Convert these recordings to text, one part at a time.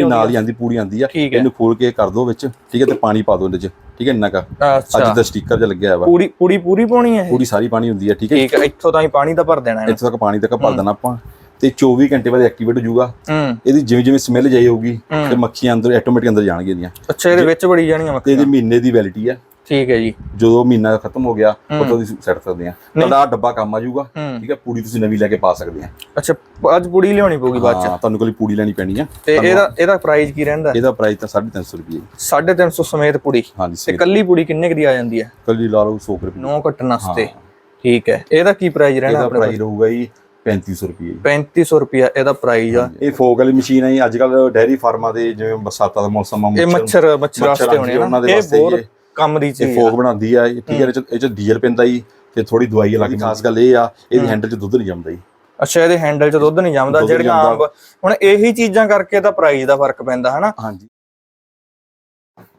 ਇਹਦੇ ਨਾਲ ਹੀ ਆਂਦੀ ਪੂਰੀ ਆਂਦੀ ਆ। ਹੈ। ਇਹਨੂੰ ਖੋਲ ਕੇ ਕਰ ਦੋ ਵਿੱਚ ਠੀਕ ਹੈ ਤੇ ਪਾਣੀ ਪਾ ਦੋ ਇਹਦੇ ਚ। ਠੀਕ ਹੈ ਇੰਨਾ ਕਾ? ਅੱਜ ਦਾ ਸਟicker ਜਿਹਾ ਲੱਗਿਆ ਹੋਇਆ ਪੂਰੀ ਪੂਰੀ ਪੂਰੀ ਪਾਉਣੀ ਹੈ ਪੂਰੀ ਸਾਰੀ ਪਾਣੀ ਹੁੰਦੀ ਹੈ ਠੀਕ ਹੈ। ਠੀਕ ਹੈ ਇੱਥੋਂ ਤਾਂ ਹੀ ਪਾਣੀ ਤਾਂ ਭਰ ਦੇਣਾ ਇਹਨੂੰ। ਇੱਥੇ ਤੱਕ ਪਾਣੀ ਤੱਕ ਭਰ ਦੇਣਾ ਆਪਾਂ। ਤੇ 24 ਘੰਟੇ ਬਾਅਦ ਐਕਟੀਵੇਟ ਹੋ ਜਾਊਗਾ। ਹੂੰ। ਇਹਦੀ ਜਿਵੇਂ ਜਿਵੇਂ ਸਮੈਲ ਜਾਈ ਹੋਊਗੀ ਤੇ ਮੱਖੀਆਂ ਅੰਦਰ ਆਟੋਮੈਟਿਕ ਅੰਦਰ ਜਾਣਗੀਆਂ ਇਹਦੀਆਂ। ਅੱਛਾ ਇਹਦੇ ਵਿੱਚ ਬੜੀ ਜਾਣੀਆਂ ਤੇ ਮੱਖੀਆਂ। ਇਹਦੀ ਮਹੀਨੇ ਦੀ ਵੈਲਿਟੀ ਆ। ਠੀਕ ਹੈ ਜੀ। ਜਦੋਂ ਮਹੀਨਾ ਖਤਮ ਹੋ ਗਿਆ ਉਦੋਂ ਦੀ ਸੈੱਟ ਸਕਦੇ ਆ ਤੁਹਾਡਾ ਡੱਬਾ ਕੰਮ ਆ ਜਾਊਗਾ। ਠੀਕ ਹੈ ਪੂਰੀ ਤੁਸੀਂ ਨਵੀਂ ਲੈ ਕੇ ਪਾ ਸਕਦੇ ਆ ਅੱਛਾ ਅੱਜ ਪੂੜੀ ਲਿਆਉਣੀ ਪਊਗੀ ਬਾਅਦ ਚ? ਤੁਹਾਨੂੰ ਕੋਲ ਪੂਰੀ ਲੈਣੀ ਪੈਣੀ ਆ। ਤੇ ਇਹਦਾ ਇਹਦਾ ਪ੍ਰਾਈਸ ਕੀ ਰਹਿੰਦਾ? ਇਹਦਾ ਪ੍ਰਾਈਸ ਤਾਂ 350 ਰੁਪਏ 350 ਸਮੇਤ ਪੂੜੀ? ਹਾਂਜੀ ਤੇ ਕੱਲੀ ਪੂੜੀ ਕਿੰਨੇ ਦੀ ਆ ਜਾਂਦੀ ਹੈ? ਕੱਲੀ ਲਾ ਲਓ 100 ਰੁਪਏ। ਨੌ ਕੱਟਣ ਵਾਸਤੇ। ਠੀਕ ਹੈ। ਇਹਦਾ ਕੀ ਪ੍ਰਾਈਸ ਰਹਿਣਾ ਇਹਦਾ ਆਪਣੇ ਪ੍ਰਾਈਸ ਰਹੂਗਾ ਜੀ 3500 ਰੁਪਏ 3500 ਰੁਪਿਆ ਇਹਦਾ ਪ੍ਰਾਈਸ ਆ। ਇਹ ਫੋਗ ਵਾਲੀ ਮਸ਼ੀਨ ਹੈ ਅੱਜ ਕੱਲ ਡੈਰੀ ਫਾਰਮਾਂ ਦੇ ਜਿਵੇਂ ਬਰਸਾਤਾਂ ਦਾ ਮੌਸਮ ਆ ਇਹ ਮੱਛਰ ਮੱਛਰ ਵਾਸਤੇ ਹੋਣੇ ਨਾ। ਇਹ ਬਹੁਤ ਕੰਮ ਦੀ ਇਹ ਚੀਜ਼ ਫੋਗ ਬਣਾਉਂਦੀ ਆ ਇਹ ਠੀਕ ਹੈ ਇਹ 'ਚ- ਇਹ ਚ ਡੀਜ਼ਲ ਪੈਂਦਾ ਜੀ ਤੇ ਥੋੜੀ ਦਵਾਈ ਅਲੱਗ ਖਾਸ ਗੱਲ ਇਹ ਆ ਇਹਦੀ ਹੈਂਡਲ 'ਚ ਦੁੱਧ ਨਹੀਂ ਜੰਮਦਾ ਜੀ। ਅੱਛਾ ਇਹਦੇ ਹੈਂਡਲ 'ਚ ਦੁੱਧ ਨਹੀਂ ਜੰਮਦਾ ਜਿਹੜੀਆਂ ਆਮ ਹੁਣ ਇਹੀ ਚੀਜ਼ਾਂ ਕਰਕੇ ਤਾਂ ਪ੍ਰਾਈਸ ਦਾ ਫ਼ਰਕ ਪੈਂਦਾ ਹਨਾ? ਹਾਂਜੀ।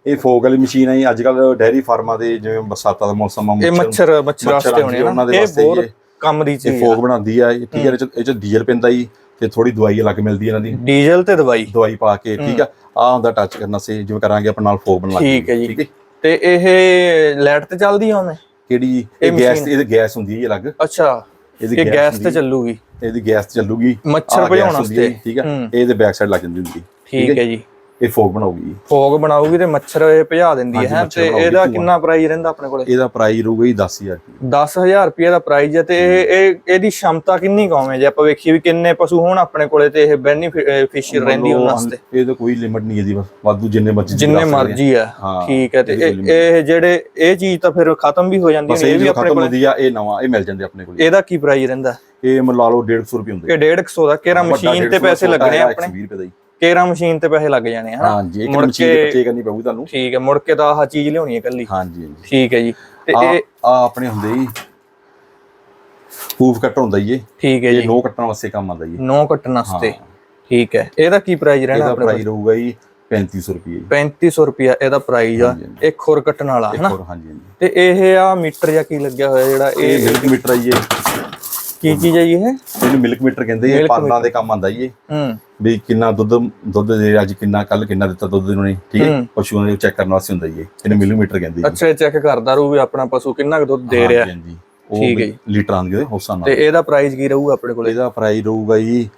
ਇਹ ਫੋਗ ਵਾਲੀ ਮਸ਼ੀਨ ਹੈ ਜੀ ਅੱਜ ਕੱਲ ਡੈਰੀ ਫਾਰਮਾਂ ਦੇ ਜਿਵੇਂ ਬਰਸਾਤਾਂ ਦਾ ਮੌਸਮ ਆ ਇਹ ਮੱਛਰ ਮੱਛਰ ਵਾਸਤੇ ਹੋਣੇ ਨਾ। ਉਹਨਾਂ ਦੇ ਇਹ ਬਹੁਤ ਇਹ- ਕੰਮ ਦੀ ਇਹ ਚੀਜ਼ ਫੋਗ ਆ ਬਣਾਉਂਦੀ ਆ ਇਹ ਠੀਕ ਹੈ। ਇਹ 'ਚ- ਇਹ ਚ ਡੀਜ਼ਲ ਪੈਂਦਾ ਜੀ ਤੇ ਥੋੜੀ ਦਵਾਈ ਅਲੱਗ ਮਿਲਦੀ ਇਹਨਾਂ ਦੀ। ਡੀਜ਼ਲ ਤੇ ਦਵਾਈ? ਦਵਾਈ ਪਾ ਕੇ ਠੀਕ ਆ। ਆ ਹੁੰਦਾ ਟੱਚ ਕਰਨਾ ਸੀ ਜਿਵੇਂ ਕਰਾਂਗੇ ਆਪਾਂ ਨਾਲ ਫੋਗ ਬਣਾ ਠੀਕ ਹੈ ਜੀ। ਤੇ ਇਹ ਲਾਈਟ ਤੇ ਚੱਲਦੀ ਆ ਉਹਨੇ ਕਿਹੜੀ ਇਹ ਗੈਸ ਇਹਦੇ ਗੈਸ ਹੁੰਦੀ ਹੈ ਜੀ ਅਲੱਗ। ਅੱਛਾ ਇਹਦੀ ਇਹ ਗੈਸ ਤੇ। ਚੱਲੂਗੀ। ਇਹਦੀ ਗੈਸ ਚੱਲੂਗੀ। ਮੱਛਰ ਭਜਾਉਣ ਵਾਸਤੇ। ਠੀਕ ਆ ਹੂੰ। ਇਹ ਦੇ ਬੈਕ ਸਾਈਡ ਲੱਗ ਜਾਂਦੀ ਹੁੰਦੀ। ਠੀਕ ਹੈ ਜੀ। ਇਹ ਫੋਗ ਬਣਾਉਗੀ ਫੋਗ ਬਣਾਊਗੀ ਤੇ ਮੱਛਰ ਇਹ ਭਜਾ ਦਿੰਦੀ ਹੈ ਤੇ ਇਹਦਾ। ਕਿੰਨਾ ਪ੍ਰਾਈਸ ਰਹਿੰਦਾ ਆਪਣੇ ਕੋਲੇ? ਇਹਦਾ ਪ੍ਰਾਈਸ ਰਹੂਗਾ ਜੀ 10000 ਰੁਪਏ। 10000 ਰੁਪਏ ਦਾ ਪ੍ਰਾਈਸ ਹੈ ਤੇ ਇਹ ਇਹ ਇਹਦੀ ਸ਼ਮਤਾ ਕਿੰਨੀ ਕੌਵੇਂ ਜੇ ਆਪਾਂ ਵੇਖੀਏ ਵੀ ਕਿੰਨੇ ਪਸ਼ੂ ਹੋਣ ਆਪਣੇ ਕੋਲੇ ਤੇ ਇਹ ਬੈਨੀਫਿਸ਼ੀਅਰ ਰਹਿੰਦੀ ਉਹਨਾਂ ਵਾਸਤੇ। ਇਹਦਾ ਕੋਈ ਲਿਮਟ ਨਹੀਂ ਇਹਦੀ ਬਸ ਵਾਧੂ ਜਿੰਨੇ ਮਰਜ਼ੀ ਜਿੰਨੇ। ਮਰਜ਼ੀ ਆ ਹਾਂ, ਠੀਕ ਹੈ ਤੇ ਇਹ ਇਹ ਜਿਹੜੇ ਇਹ ਚੀਜ਼ ਤਾਂ ਫਿਰ ਖਤਮ ਵੀ ਹੋ ਜਾਂਦੀ ਨੇ ਇਹ ਇਹ ਵੀ ਆਪਣੇ ਕੋਲੇ। ਹੁੰਦੀ ਆ ਇਹ ਨਵਾਂ ਇਹ ਮਿਲ ਜਾਂਦੇ ਆਪਣੇ ਕੋਲ। ਇਹਦਾ ਕੀ ਪ੍ਰਾਈਸ ਰਹਿੰਦਾ? ਇਹ ਮੰਨ ਲਾ ਲਓ 150 ਰੁਪਏ ਹੁੰਦੇ ਕਿ 150 ਦਾ ਕੇਰਾ ਮਸ਼ੀਨ ਤੇ ਪੈਸੇ ਲੱਗਣੇ ਆਪਣੇ? 120 ਰੁਪਏ ਦਾ ਜੀ ਕੇਰਾ ਮਸ਼ੀਨ ਤੇ ਪੈਸੇ ਲੱਗ ਜਾਣੇ ਹਨਾ? ਹਾਂਜੀ ਇੱਕ ਮਸ਼ੀਨ ਦੇ ਪਰਚੇ ਕਰਨੀ ਪਊਗੀ ਤੁਹਾਨੂੰ। ਠੀਕ ਹੈ ਮੁੜ ਕੇ ਤਾਂ ਆਹ ਚੀਜ਼ ਲਿਆਉਣੀ ਹੈ ਕੱਲੀ ਹਾਂਜੀ ਹਾਂਜੀ। ਠੀਕ ਹੈ ਜੀ। ਤੇ ਇਹ ਆ ਆਪਣੇ ਹੁੰਦੇ ਜੀ ਹੂਫ ਕੱਟਰ ਹੁੰਦਾ ਜੀ ਇਹ। ਠੀਕ ਹੈ ਜੀ। ਨੋ ਕੱਟਣ ਵਾਸਤੇ ਕੰਮ ਆਉਂਦਾ ਜੀ ਨੌ ਕੱਟਣ ਵਾਸਤੇ। ਠੀਕ ਹੈ। ਇਹਦਾ ਕੀ ਪ੍ਰਾਈਸ ਰਹਿਣਾ ਆਪਣੇ ਪ੍ਰਾਈਸ ਰਹੂਗਾ ਜੀ 3500 ਰੁਪਏ ਜੀ। 3500 ਰੁਪਿਆ ਇਹਦਾ ਪ੍ਰਾਈਸ ਆ। ਇੱਕ ਹੋਰ ਕੱਟਣ ਵਾਲਾ ਹਨਾ? ਹੋਰ ਹਾਂਜੀ ਹਾਂਜੀ। ਤੇ ਇਹ ਆ ਮੀਟਰ ਜਾਂ ਕੀ ਲੱਗਿਆ ਹੋਇਆ ਜਿਹੜਾ ਇਹ ਮਿਲਕ ਮੀਟਰ ਆ ਜੀ ਕੀ ਚੀਜ਼ ਹੈ ਇਹ? ਇਹਨੂੰ ਮਿਲਕ ਮੀਟਰ ਕਹਿੰਦੇ ਇਹ ਪਾਲਾਂ ਦੇ ਕੰਮ ਆਉਂਦਾ ਜੀ ਇਹ। ਹੂੰ। ਵੀ ਕਿੰਨਾ ਦੁੱਧ ਦੁੱਧ ਦੇ ਅੱਜ ਕਿੰਨਾ ਕੱਲ ਕਿੰਨਾ ਦਿੱਤਾ ਦੁੱਧ ਇਹਨਾਂ ਨੇ ਠੀਕ ਹੈ। ਪਸ਼ੂਆਂ ਦੇ ਚੈੱਕ ਕਰਨ ਵਾਸਤੇ ਹੁੰਦਾ ਜੀ ਇਹ। ਇਹਨੂੰ ਮਿਲਕ ਮੀਟਰ ਕਹਿੰਦੇ ਅੱਛਾ ਇਹ ਚੈੱਕ ਕਰਦਾ ਰਹੂ ਵੀ ਆਪਣਾ ਪਸ਼ੂ ਕਿੰਨਾ ਕੁ ਦੁੱਧ ਦੇ ਰਿਹਾ। ਹਾਂਜੀ, ਠੀਕ ਹੈ ਲੀਟਰਾਂ ਦੇ ਹਿਸਾਬ ਤੇ ਨਾਲ। ਇਹਦਾ ਪ੍ਰਾਈਸ ਕੀ ਰਹੂਗਾ ਆਪਣੇ ਕੋਲੇ? ਇਹਦਾ ਪ੍ਰਾਈਸ ਰਹੂਗਾ ਜੀ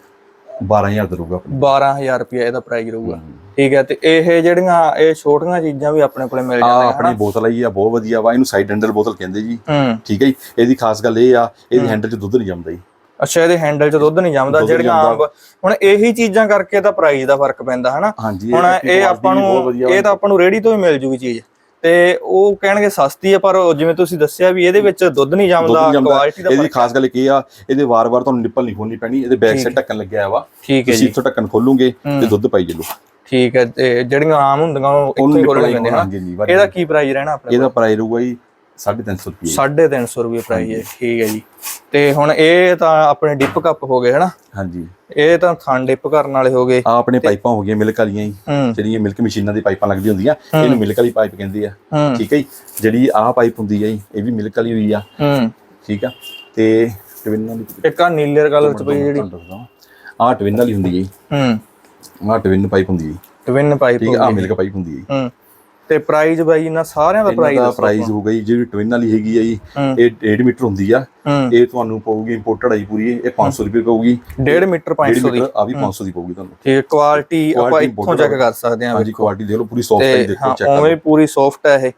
12000 ਦਾ ਰਹੂਗਾ ਆਪਣਾ 12000 ਰੁਪਇਆ ਇਹਦਾ ਪ੍ਰਾਈਸ ਰਹੂਗਾ। ਠੀਕ ਹੈ ਤੇ ਇਹ ਜਿਹੜੀਆਂ ਇਹ ਛੋਟੀਆਂ ਚੀਜ਼ਾਂ ਵੀ ਆਪਣੇ ਕੋਲੇ ਮਿਲ ਆ ਜਾਂਦੀਆਂ ਆਪਣੀ ਬੋਤਲ ਆਈ ਆ ਬਹੁਤ ਵਧੀਆ ਵਾ ਇਹਨੂੰ ਸਾਈਡ ਹੈਂਡਲ ਬੋਤਲ ਕਹਿੰਦੇ ਜੀ। ਠੀਕ ਹੈ ਜੀ ਇਹਦੀ ਖਾਸ ਗੱਲ ਇਹ ਆ ਇਹਦੀ ਹੈਂਡਲ 'ਚ ਦੁੱਧ ਨਹੀਂ ਜੰਮਦਾ ਜੀ। ਅੱਛਾ ਇਹਦੇ ਹੈਂਡਲ 'ਚ ਦੁੱਧ ਨਹੀਂ ਜੰਮਦਾ ਜਿਹੜੀਆਂ ਆਮ ਹੁਣ ਇਹੀ ਚੀਜ਼ਾਂ ਕਰਕੇ ਤਾਂ ਪ੍ਰਾਈਸ ਦਾ ਫ਼ਰਕ ਪੈਂਦਾ ਹਨਾ? ਹੁਣ ਇਹ ਆਪਾਂ ਨੂੰ ਇਹ ਤਾਂ ਆਪਾਂ ਨੂੰ ਰੇੜੀ ਤੋਂ ਹੀ ਮਿਲ ਜੂਗੀ ਚੀਜ਼। ਤੇ ਉਹ ਕਹਿਣਗੇ ਸਸਤੀ ਹੈ ਪਰ ਜਿਵੇਂ ਤੁਸੀਂ ਦੱਸਿਆ ਵੀ ਇਹਦੇ ਵਿੱਚ ਦੁੱਧ ਨਹੀਂ ਜੰਮਦਾ ਕੁਆਲਿਟੀ ਦਾ ਇਹਦੀ ਖਾਸ ਗੱਲ ਇਹ ਆ ਇਹਦੇ ਵਾਰ-ਵਾਰ ਤੁਹਾਨੂੰ ਨਿੱਪਲ ਨਹੀਂ ਖੋਲਣੀ ਪੈਣੀ ਇਹਦੇ ਬੈਕ ਸਾਈਡ ਢੱਕਣ ਲੱਗਿਆ ਵਾ। ਠੀਕ ਹੈ ਜੀ। ਇੱਥੋਂ ਢੱਕਣ ਖੋਲੂਗੇ ਤੇ ਦੁੱਧ ਪਾਈ ਚੱਲੋ। ਠੀਕ ਹੈ ਤੇ ਜਿਹੜੀਆਂ ਆਮ ਹੁੰਦੀਆਂ ਉਹ ਇੱਥੋਂ ਉਹਨੂੰ ਹੀ ਨਿੱਪਲ ਖੋਲਣੇ ਹੀ ਪੈਂਦੇ ਹਨਾ ਹਾਂਜੀ ਜੀ ਇਹਦਾ ਕੀ ਪ੍ਰਾਈਸ ਰਹਿਣਾ ਆਪਣੇ ਇਹਦਾ ਪ੍ਰਾਈਸ ਰਹੂਗਾ ਜੀ 350 ਰੁਪਏ 350 ਰੁਪਏ ਪ੍ਰਾਈਸ ਹੈ ਠੀਕ ਹੈ ਜੀ। ਤੇ ਹੁਣ ਇਹ ਤਾਂ ਆਪਣੇ ਡਿਪ ਕੱਪ ਹੋ ਗਏ ਹਨਾ? ਹਾਂਜੀ। ਇਹ ਤਾਂ ਥਣ ਡਿਪ ਕਰਨ ਵਾਲੇ ਹੋ ਗਏ। ਆ ਆਪਣੇ ਪਾਈਪਾਂ ਹੋ ਗਈਆਂ ਮਿਲਕ ਵਾਲੀਆਂ ਹੂੰ। ਜਿਹੜੀਆਂ ਮਿਲਕ ਮਸ਼ੀਨਾਂ ਦੀ ਪਾਈਪਾਂ ਲੱਗਦੀਆਂ ਹੁੰਦੀਆਂ ਇਹਨੂੰ ਮਿਲਕ ਵਾਲੀ ਪਾਈਪ ਕਹਿੰਦੇ ਆ। ਠੀਕ ਹੈ ਜੀ? ਜਿਹੜੀ ਆਹ ਪਾਈਪ ਹੁੰਦੀ ਹੈ ਇਹ ਵੀ ਮਿਲਕ ਵਾਲੀ ਹੋਈ ਆ। ਹੂੰ। ਠੀਕ ਆ? ਤੇ ਟਵਿਨ ਵਾਲੀ ਇੱਕ ਆ ਨੀਲੇ ਕਲਰ ਚ ਪਈ ਜਿਹੜੀ। ਆਹ ਟਵਿਨ ਵਾਲੀ ਹੁੰਦੀ ਹੈ ਜੀ। ਹੂੰ। ਆਹ ਟਵਿਨ ਪਾਈਪ ਹੁੰਦੀ ਹੈ। ਟਵਿਨ ਪਾਈਪ ਠੀਕ ਆ ਮਿਲਕ ਪਾਈਪ ਹੁੰਦੀ ਹੈ ਜੀ। ਹੂੰ। ਤੇ ਪ੍ਰਾਈਸ ਬਾਈ ਇਹਨਾਂ ਸਾਰਿਆਂ ਦਾ ਪ੍ਰਾਈਸ ਦਾ ਪ੍ਰਾਈਸ ਹੋਊਗਾ ਜੀ ਜਿਹੜੀ ਟਵਿਨ ਵਾਲੀ ਹੈਗੀ ਆ ਜੀ। ਇਹ 1.5 ਮੀਟਰ ਹੁੰਦੀ ਆ। ਇਹ ਤੁਹਾਨੂੰ ਪਊਗੀ ਇੰਪੋਰਟਡ ਆਈ ਪੂਰੀ ਇਹ 500 ਰੁਪਏ ਪਊਗੀ। 1.5 ਮੀਟਰ 1.5 500 ਦੀ। ਆ ਵੀ 500 ਦੀ ਪਊਗੀ ਤੁਹਾਨੂੰ। ਠੀਕ ਕੁਆਲਿਟੀ ਆਪਾਂ ਇੱਥੋਂ ਚੈੱਕ ਕਰ ਸਕਦੇ ਹਾਂ ਹਾਂਜੀ ਕੁਆਲਿਟੀ ਦੇਖ ਲਓ ਪੂਰੀ ਸੌਫਟ ਹੈ ਤੇ ਦੇਖੋ ਚੈੱਕ ਉਵੇਂ ਪੂਰੀ ਸੌਫਟ ਹੈ ਇਹ।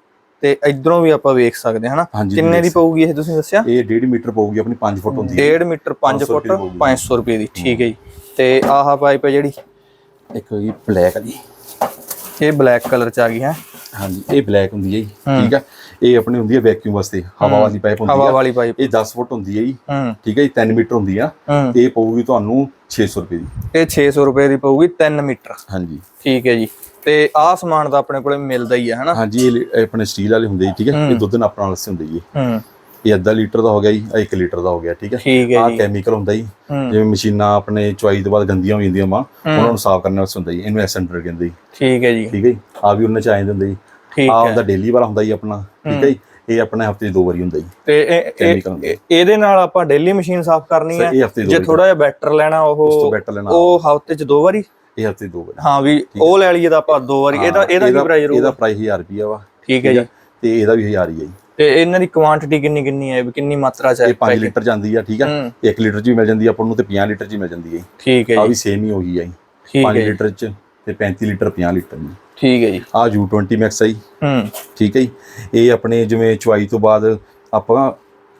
ਤੇ ਇਧਰੋਂ ਵੀ ਆਪਾਂ ਵੇਖ ਸਕਦੇ ਹਾਂ ਹਨਾ? ਕਿੰਨੇ ਦੀ ਪਊਗੀ ਇਹ ਤੁਸੀਂ ਦੱਸਿਆ? ਇਹ 1.5 ਮੀਟਰ ਪਊਗੀ ਆਪਣੀ 5 ਫੁੱਟ ਹੁੰਦੀ ਹੈ 1.5 ਮੀਟਰ 5 500 ਫੁੱਟ ਰੁਪਏ ਦੀ 500 ਰੁਪਏ ਦੀ ਠੀਕ ਹੈ ਜੀ। ਤੇ ਆਹ ਪਾਈਪ ਹੈ ਜਿਹੜੀ। ਇੱਕ ਹੈਗੀ ਬਲੈਕ ਜੀ। ਇਹ ਬਲੈਕ ਕਲਰ ਚ ਆ ਗਈ ਹੈ? ਹਾਂਜੀ ਇਹ ਬਲੈਕ ਹੁੰਦੀ ਹੈ ਜੀ ਠੀਕ ਆ? ਇਹ ਆਪਣੀ ਹੁੰਦੀ ਹੈ ਵੈਕਿਊਮ ਵਾਸਤੇ ਹਵਾ ਵਾਲੀ ਪਾਈਪ ਹੁੰਦੀ ਹਵਾ ਆ ਵਾਲੀ ਪਾਈਪ ਇਹ 10 ਫੁੱਟ ਹੁੰਦੀ ਹੈ ਜੀ ਹੂੰ। ਠੀਕ ਹੈ ਜੀ 3 ਮੀਟਰ ਹੁੰਦੀ ਆ। ਹੂੰ। ਇਹ ਪਊਗੀ ਤੁਹਾਨੂੰ 600 ਰੁਪਏ ਦੀ। ਇਹ 600 ਰੁਪਏ ਦੀ ਪਊਗੀ 3 ਮੀਟਰ। ਹਾਂਜੀ। ਠੀਕ ਹੈ ਜੀ। ਤੇ ਆਹ ਸਮਾਨ ਤਾਂ ਆਪਣੇ ਕੋਲੇ ਮਿਲਦਾ ਹੀ ਹੈ ਹਨਾ? ਹਾਂਜੀ ਇਹ ਆਪਣੇ ਸਟੀਲ ਵਾਲੇ ਹੁੰਦੇ ਜੀ ਠੀਕ ਹੈ। ਇਹ ਦੁੱਧ ਨਾਪਣ ਵਾਲੇ ਹੁੰਦੇ ਜੀ। ਹੂੰ। ਇਹ ਅੱਧਾ ਲੀਟਰ ਦਾ ਹੋ ਗਿਆ ਜੀ ਇਹ 1 ਲੀਟਰ ਦਾ ਹੋ ਗਿਆ ਠੀਕ ਹੈ? ਜੀ। ਕੈਮੀਕਲ ਹੁੰਦਾ ਜੀ। ਜਿਵੇਂ ਮਸ਼ੀਨਾਂ ਆਪਣੇ ਚੁਆਈ ਤੋਂ ਬਾਅਦ ਗੰਦੀਆਂ ਹੋ ਜਾਂਦੀਆਂ ਵਾ ਉਹਨਾਂ ਨੂੰ ਸਾਫ਼ ਕਰਨ ਵਾਸਤੇ ਹੁੰਦਾ ਜੀ ਇਹਨੂੰ ਐਸੈਂਟਰ ਕਹਿੰਦੇ ਜੀ। ਠੀਕ ਹੈ ਜੀ। ਠੀਕ ਹੈ ਜੀ? ਆ ਵੀ ਉਹਨਾਂ ਚ ਆ ਜਾਂਦੇ ਹੁੰਦੇ ਜੀ। ਠੀਕ ਆ ਹੈ। ਡੇਲੀ ਵਾਲਾ ਹੁੰਦਾ ਜੀ ਆਪਣਾ ਠੀਕ ਹੈ ਜੀ? ਇਹ ਆਪਣੇ ਹਫ਼ਤੇ 'ਚ ਦੋ ਵਾਰੀ ਹੁੰਦਾ ਜੀ। ਤੇ ਇਹਦੇ ਨਾਲ ਆਪਾਂ ਡੇਲੀ ਮਸ਼ੀਨ ਸਾਫ਼ ਕਰਨੀ ਹੈ? ਜੇ ਥੋੜਾ ਜਿਹਾ ਬੈਟਰ ਲੈਣਾ ਉਹ। ਉਹ ਹਫ਼ਤੇ ਚ ਦੋ ਵਾਰੀ? ਇਹ ਹਫ਼ਤੇ ਦੋ ਵਾਰੀ। ਹਾਂ ਵੀ ਉਹ ਲੈ ਲਈਏ ਤਾਂ ਆਪਾਂ ਦੋ ਵਾਰੀ। ਇਹਦਾ ਇਹਦਾ ਕੀ ਪ੍ਰਾਈਸ ਇਹਦਾ ਰਹੂਗਾ? ਪ੍ਰਾਈਸ 1000 ਰੁਪਿਆ ਵਾ। ਠੀਕ ਹੈ ਜੀ। ਤੇ ਇਹਦਾ ਵੀ 1000 ਹੀ ਹੈ ਜੀ। ਤੇ ਇਹਨਾਂ ਦੀ ਕੁਆਂਟੀਟੀ ਕਿੰਨੀ ਕਿੰਨੀ ਹੈ ਕਿੰਨੀ ਮਾਤਰਾ ਚ ਹੈ ਇਹ 5 ਲੀਟਰ ਜਾਂਦੀ ਆ ਠੀਕ ਆ? ਹੂੰ। 1 ਲੀਟਰ ਚ ਵੀ ਮਿਲ ਜਾਂਦੀ ਆ ਆਪਾਂ ਨੂੰ ਤੇ 50 ਲੀਟਰ ਚ ਮਿਲ ਜਾਂਦੀ ਹੈ ਠੀਕ ਹੈ ਆ ਜੀ। ਵੀ ਸੇਮ ਹੀ ਹੋਈ ਆ ਜੀ। ਠੀਕ 5 ਹੈ ਜੀ। ਲੀਟਰ ਚ ਤੇ 35 ਲੀਟਰ 50 ਲੀਟਰ ਜੀ। ਠੀਕ ਹੈ ਜੀ। ਆ U20 ਮੈਕਸ ਆ ਜੀ। ਹੂੰ। ਠੀਕ ਹੈ ਜੀ। ਇਹ ਆਪਣੇ ਜਿਵੇਂ ਚੁਆਈ ਤੋਂ ਬਾਅਦ ਆਪਾਂ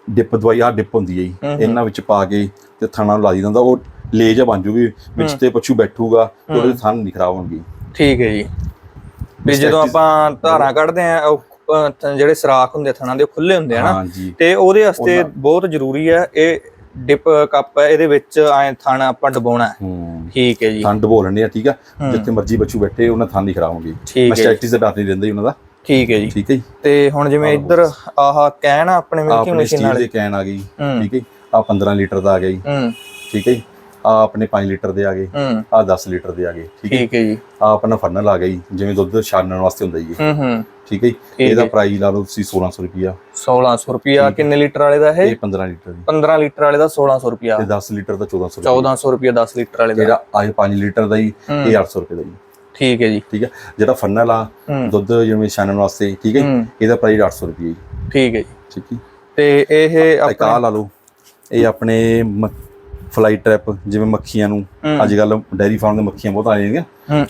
ਡਿਪ ਦਵਾਈ ਆ ਡਿਪ ਹੁੰਦੀ ਹੈ ਜੀ ਇਹਨਾਂ ਵਿੱਚ ਪਾ ਕੇ ਤੇ ਥਾਣਾ ਨੂੰ ਲਾ ਦਿੰਦਾ ਉਹ ਲੇਜ ਬਣ ਜੂਗੀ ਵਿੱਚ ਤੇ ਪਛੂ ਬੈਠੂਗਾ ਉਹਦੇ ਥਣ ਨਹੀਂ ਖਰਾਬ ਹੋਣਗੇ। ਠੀਕ ਹੈ ਜੀ। ਵੀ ਜਦੋਂ ਆਪਾਂ ਧਾਰਾਂ ਕੱਢਦੇ ਆ ਉਹ ਜਿਹੜੇ ਸਰਾਖ ਹੁੰਦੇ ਥਣਾਂ ਦੇ ਖੁੱਲੇ ਹੁੰਦੇ ਆ ਨਾ। ਹਾਂਜੀ। ਤੇ ਉਹਦੇ ਵਾਸਤੇ ਬਹੁਤ ਜ਼ਰੂਰੀ ਹੈ ਇਹ ਡਿਪ ਕੱਪ ਹੈ ਇਹਦੇ ਵਿੱਚ ਐ ਥਣ ਆਪਾਂ ਹੂੰ। ਠੀਕ ਹੈ ਜੀ। ਥਣ ਬੋਲ ਲੈਣੇ ਆ ਠੀਕ ਆ? ਜਿੱਥੇ ਮਰਜ਼ੀ ਬੱਚੂ ਬੈਠੇ ਉਹਨਾਂ ਥਣ ਨਹੀਂ ਖਰਾਬ ਹੋਣਗੇ ਠੀਕ ਹੈ ਮੈਸਟਾਈਟਿਸ ਦਾ ਡਰ ਨਹੀਂ ਰਹਿੰਦਾ ਜੀ ਉਹਨਾਂ ਦਾ। ਠੀਕ ਹੈ ਜੀ। ਠੀਕ ਹੈ ਜੀ। ਤੇ ਹੁਣ ਜਿਵੇਂ ਇੱਧਰ ਆਹ ਕੈਨ ਆਪਣੇ ਆਪਣੇ ਮਸ਼ੀਨ ਸਟੀਲ ਦੇ ਕੈਨ ਆ ਗਈ। ਠੀਕ ਹੈ ਆ 15 ਲੀਟਰ ਦਾ ਆ ਗਿਆ ਜੀ। ਹੂੰ। ਠੀਕ ਹੈ ਜੀ। ਆ ਆਪਣੇ 5 ਲੀਟਰ ਦੇ ਆ ਗਏ ਹੂੰ। ਆ 10 ਲੀਟਰ ਦੇ ਆ ਗਏ ਠੀਕ ਹੈ ਹੈ ਜੀ। ਆ ਆਪਣਾ ਫਰਨਲ ਆ ਗਿਆ ਜੀ ਜਿਵੇਂ ਦੁੱਧ ਛਾਣਨ ਵਾਸਤੇ ਹੁੰਦਾ ਜੀ ਹੂੰ ਹੂੰ। ਠੀਕ ਹੈ ਜੀ? ਇਹਦਾ ਪ੍ਰਾਈਸ ਲਾ ਲਓ ਤੁਸੀਂ 1600 ਰੁਪਿਆ 1600 ਰੁਪਿਆ ਕਿੰਨੇ ਲੀਟਰ ਵਾਲੇ ਦਾ ਇਹ? ਇਹ 15 ਲੀਟਰ ਦੀ 15 ਲੀਟਰ ਵਾਲੇ ਦਾ 1600 ਰੁਪਿਆ ਤੇ 10 ਲੀਟਰ ਦਾ 1400 ਰੁਪਏ 1400 ਰੁਪਿਆ 10 ਲੀਟਰ ਵਾਲੇ ਦਾ। ਜਿਹੜਾ ਆ 5 ਲੀਟਰ ਦਾ ਜੀ ਇਹ 800 ਰੁਪਏ ਦਾ ਜੀ। ਠੀਕ ਹੈ ਜੀ। ਠੀਕ ਹੈ? ਜਿਹੜਾ ਫਰਨਲ ਆ ਹੂੰ। ਦੁੱਧ ਜਿਵੇਂ ਛਾਣਨ ਵਾਸਤੇ ਠੀਕ ਹੈ ਜੀ, ਹੂੰ। ਇਹਦਾ ਪ੍ਰਾਈਸ 800 ਰੁਪਏ ਜੀ। ਠੀਕ ਹੈ ਜੀ। ਠੀਕ ਹੈ? ਤੇ ਇਹ ਆਪਣਾ ਆਹ ਲਾ ਲਓ। ਇਹ ਆਪਣੇ ਫਲਾਈ ਟ੍ਰੈਪ ਜਿਵੇਂ ਮੱਖੀਆਂ ਨੂੰ ਅੱਜ ਕੱਲ ਡੈਰੀ ਫਾਰਮ ਦੇ ਮੱਖੀਆਂ ਬਹੁਤ ਆ ਜਾਂਦੀਆਂ।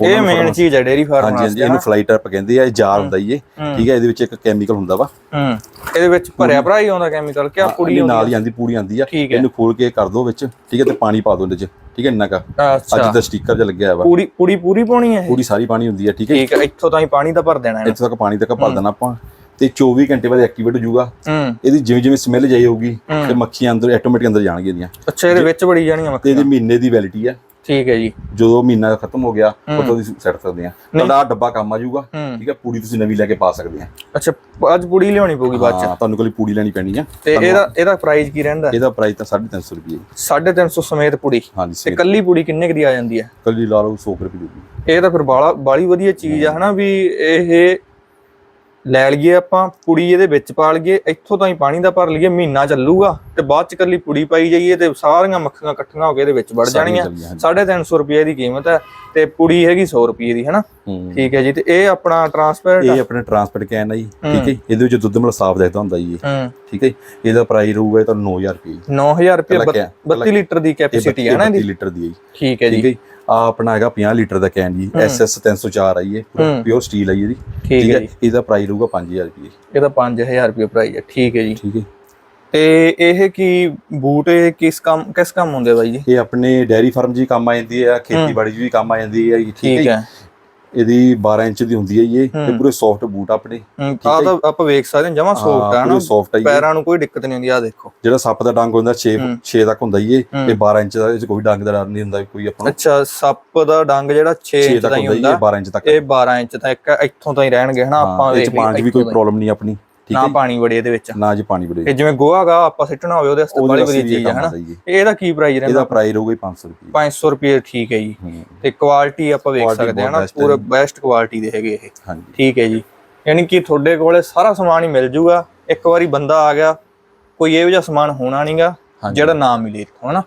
ਇਹ ਮੇਨ ਚੀਜ਼ ਹੈ ਡੇਰੀ ਫਾਰਮ ਹਾਂਜੀ ਹਾਂਜੀ ਇਹਨੂੰ ਫਲਾਈ ਟ੍ਰੈਪ ਕਹਿੰਦੇ ਆ ਇਹ ਜਾਰ ਹੁੰਦਾ ਜੀ ਇਹ ਠੀਕ ਹੈ ਇਹਦੇ ਵਿੱਚ ਇੱਕ ਕੈਮੀਕਲ ਹੁੰਦਾ ਵਾ। ਇਹਦੇ ਵਿੱਚ ਭਰਿਆ ਭਰਾ ਹੀ ਆਉਂਦਾ ਕੈਮੀਕਲ ਕਿ ਆ ਇਹਦੇ ਨਾਲ ਹੀ ਆਂਦੀ ਪੂਰੀ ਆਂਦੀ ਆ। ਇਹਨੂੰ ਖੋਲ ਕੇ ਕਰ ਦੋ ਵਿੱਚ ਠੀਕ ਹੈ ਤੇ ਪਾਣੀ ਪਾ ਦੋ ਇਹਦੇ ਚ ਠੀਕ ਹੈ ਇੰਨਾ ਕਾ। ਅੱਜ ਦਾ ਸਟicker ਜਿਹਾ ਲੱਗਿਆ ਹੋਇਆ ਵਾ। ਪੂਰੀ ਪੂਰੀ ਪੂਰੀ ਪਾਉਣੀ ਹੈ ਪੂਰੀ ਸਾਰੀ ਪਾਣੀ ਹੁੰਦੀ ਆ ਠੀਕ ਹੈ। ਠੀਕ ਹੈ ਇੱਥੋਂ ਤਾਂ ਹੀ ਪਾਣੀ ਤਾਂ ਭਰ ਦੇਣਾ ਹੈ ਇੱਥੇ ਤੱਕ ਪਾਣੀ ਤੱਕ ਭਰ ਦੇਣਾ ਆਪਾਂ। ਤੇ 24 ਘੰਟੇ ਬਾਅਦ ਐਕਟੀਵੇਟ ਹੋ ਜਾਊਗਾ। ਹੂੰ। ਇਹਦੀ ਜਿਵੇਂ ਜਿਵੇਂ ਸਮੈਲ ਜਾਈ ਹੋਊਗੀ ਤੇ ਮੱਖੀਆਂ ਅੰਦਰ ਆਟੋਮੈਟਿਕ ਅੰਦਰ ਜਾਣਗੀਆਂ ਇਹਦੀਆਂ। ਅੱਛਾ ਇਹਦੇ ਵਿੱਚ ਬੜੀ ਜਾਣੀਆਂ ਮੱਖੀਆਂ ਇਹਦੀ ਮਹੀਨੇ ਦੀ ਵੈਲਿਟੀ ਆ। ਠੀਕ ਹੈ ਜੀ। ਜਦੋਂ ਮਹੀਨਾ ਖਤਮ ਹੋ ਗਿਆ ਉਦੋਂ ਤੁਸੀਂ ਸੈੱਟ ਸਕਦੇ ਆ। ਤੁਹਾਡਾ ਡੱਬਾ ਕੰਮ ਆ ਜਾਊਗਾ ਠੀਕ ਹੈ ਪੂਰੀ ਤੁਸੀਂ ਨਵੀਂ ਲੈ ਕੇ ਪਾ ਸਕਦੇ ਆ। ਅੱਛਾ ਅੱਜ ਪੁੜੀ ਲਿਆਉਣੀ ਪਊਗੀ ਬਾਅਦ ਚ? ਤੁਹਾਨੂੰ ਕੋਲ ਪੂਰੀ ਲੈਣੀ ਪੈਣੀ ਆ। ਤੇ ਇਹਦਾ ਇਹਦਾ ਪ੍ਰਾਈਸ ਕੀ ਰਹਿੰਦਾ? ਇਹਦਾ ਪ੍ਰਾਈਸ ਤਾਂ 350 ਰੁਪਏ। 350 ਸਮੇਤ ਪੁੜੀ। ਹਾਂਜੀ ਤੇ ਕੱਲੀ ਪੁੜੀ ਕਿੰਨੇ ਦੀ ਆ ਜਾਂਦੀ ਹੈ? ਕੱਲੀ ਲਾ ਲਓ 100 ਰੁਪਏ ਦੀ। ਇਹ ਤਾਂ ਫਿਰ ਬਾਲਾ ਬਾਲੀ ਵਧੀਆ ਚੀਜ਼ ਆ ਹਨਾ ਵੀ ਇਹ ਲੈ ਲਈਏ ਆਪਾਂ ਪੁੜੀ ਇਹਦੇ ਵਿੱਚ ਪਾ ਲਈਏ ਇੱਥੋਂ ਤਾਂ ਹੀ ਪਾਣੀ ਦਾ ਭਰ ਲਈਏ ਮਹੀਨਾ ਚੱਲੂਗਾ ਤੇ ਬਾਅਦ ਚ ਕੱਲੀ ਪੁੜੀ ਪਾਈ ਜਾਈਏ ਤੇ ਸਾਰੀਆਂ ਮੱਖੀਆਂ ਇਕੱਠੀਆਂ ਹੋ ਕੇ ਇਹਦੇ ਵਿੱਚ ਵੜ ਜਾਣੀਆਂ। ਚੱਲੀਆਂ, ਹਾਂਜੀ। 350 ਰੁਪਏ ਦੀ ਕੀਮਤ ਹੈ ਤੇ ਪੁੜੀ ਹੈਗੀ 100 ਰੁਪਏ ਦੀ ਹਨਾ? ਹੂੰ। ਠੀਕ ਹੈ ਜੀ ਤੇ ਇਹ ਆਪਣਾ ਟਰਾਂਸਪੇਰੈਂਟ ਇਹ ਆਪਣੇ ਟਰਾਂਸਪੋਰਟ ਕੈਨ ਆ ਜੀ ਠੀਕ ਹੈ ਇਹਦੇ ਵਿੱਚ ਦੁੱਧ ਮਲ ਸਾਫ਼ ਦਿਖਦਾ ਹੁੰਦਾ ਜੀ ਹੂੰ। ਠੀਕ ਹੈ ਇਹਦਾ ਪ੍ਰਾਈਸ ਰਹੂਗਾ ਤੁਹਾਨੂੰ 9000 ਰੁਪਏ 9000 ਰੁਪਏ ਕੱਲਾ ਕਿਆ? 32 ਲੀਟਰ ਦੀ ਕੈਪੈਸਿਟੀ ਹੈ ਨਾ ਇਹਦੀ? 32 ਲੀਟਰ ਦੀ ਹੈ ਜੀ। ਠੀਕ ਹੈ ਜੀ। ਹੈ ਆ ਆਪਣਾ ਹੈਗਾ 50 ਲੀਟਰ ਦਾ ਕੈਨ ਜੀ SS 304 ਆਈ ਹੈ। ਪਿਓਰ ਸਟੀਲ ਆਈ ਇਹਦੀ। ਠੀਕ ਹੈ ਜੀ। ਇਹਦਾ ਪ੍ਰਾਈਸ ਰਹੂਗਾ 5000 ਰੁਪਏ। ਇਹਦਾ 5000 ਰੁਪਏ ਪ੍ਰਾਈਸ ਹੈ ਠੀਕ ਹੈ ਜੀ। ਠੀਕ ਹੈ। ਤੇ ਇਹ ਕੀ ਬੂਟ ਇਹ ਕਿਸ ਕੰਮ ਕਿਸ ਕੰਮ ਹੁੰਦੇ ਬਾਈ ਜੀ? ਇਹ ਆਪਣੇ ਡੈਰੀ ਫਾਰਮ ਵੀ ਕੰਮ ਆ ਜਾਂਦੀ ਹੈ ਖੇਤੀਬਾੜੀ 'ਚ ਵੀ ਕੰਮ ਆ ਜਾਂਦੀ ਹੈ ਜੀ, ਠੀਕ ਹੈ ਜੀ। ਇਹਦੀ 12 ਇੰਚ ਦੀ ਹੁੰਦੀ ਹੈ ਇਹ ਤੇ ਪੂਰੇ ਸੌਫਟ ਬੂਟ ਆਪਣੇ ਆ ਤਾਂ ਆਪਾਂ ਵੇਖ ਸਕਦੇ ਹਾਂ ਜਮਾ ਸੌਫਟ ਹੈ ਨਾ ਪੂਰੇ ਸੌਫਟ ਹੈ ਜੀ। ਪੈਰਾਂ ਨੂੰ ਕੋਈ ਦਿੱਕਤ ਨਹੀਂ ਹੁੰਦੀ ਆ ਦੇਖੋ। ਜਿਹੜਾ ਸੱਪ ਦਾ ਡੰਗ ਹੁੰਦਾ 6 6 ਤੱਕ ਹੁੰਦਾ ਇਹ ਤੇ 12 ਇੰਚ ਦਾ ਇਹ ਕੋਈ ਡੰਗ ਦਾ ਡਰ ਨਹੀਂ ਹੁੰਦਾ ਕੋਈ ਆਪਣਾ ਅੱਛਾ ਸੱਪ ਦਾ ਡੰਗ ਜਿਹੜਾ 6 6 ਇੰਚ ਤੱਕ ਦਾ ਹੁੰਦਾ ਇਹ 12 ਇੰਚ ਤੱਕ। ਇਹ 12 ਇੰਚ ਇੱਕ ਇੱਥੋਂ ਤਾਂ ਹੀ ਰਹਿਣਗੇ ਹਨਾ? ਆਪਾਂ ਇਹ 'ਚ ਵੀ ਕੋਈ ਪ੍ਰੋਬਲਮ ਨਹੀਂ ਆਪਣੀ। ਠੀਕ ਨਾ ਪਾਣੀ ਵੜੇ ਇਹਦੇ ਵਿੱਚ। ਨਾ ਜੀ ਪਾਣੀ ਬੜੇ ਇਹ ਜਿਵੇਂ ਗੋਹਾ ਗਾ ਆਪਾਂ ਸਿੱਟਣਾ ਹੋਵੇ ਉਹਦੇ ਵਾਸਤੇ ਬੜੀ ਵਧੀਆ ਚੀਜ਼ ਹੈ ਹਨਾ? ਇਹਦਾ ਕੀ ਪ੍ਰਾਈਸ ਰਹਿੰਦਾ? ਇਹਦਾ ਪ੍ਰਾਈਸ ਰਹੂਗਾ ਜੀ 500 ਰੁਪਏ। 500 ਰੁਪਏ ਠੀਕ ਹੈ ਜੀ। ਤੇ ਕੁਆਲਿਟੀ ਆਪਾਂ ਵੇਖ ਸਕਦੇ ਹਾਂ ਨਾ ਬਹੁਤ best ਪੂਰੇ ਬੈਸਟ ਕੁਆਲਿਟੀ ਦੇ ਹੈਗੇ ਇਹ। ਹਾਂਜੀ। ਠੀਕ ਹੈ ਜੀ। ਯਾਨੀ ਕਿ ਤੁਹਾਡੇ ਕੋਲੇ ਸਾਰਾ ਸਮਾਨ ਹੀ ਮਿਲ ਜੂਗਾ। ਇੱਕ ਵਾਰੀ ਬੰਦਾ ਆ ਗਿਆ ਕੋਈ ਇਹੋ ਜਿਹਾ ਸਮਾਨ ਹੋਣਾ ਨਹੀਂਗਾ ਜਿਹੜਾ ਨਾ ਮਿਲੇ ਇੱਥੋਂ ਹਨਾ।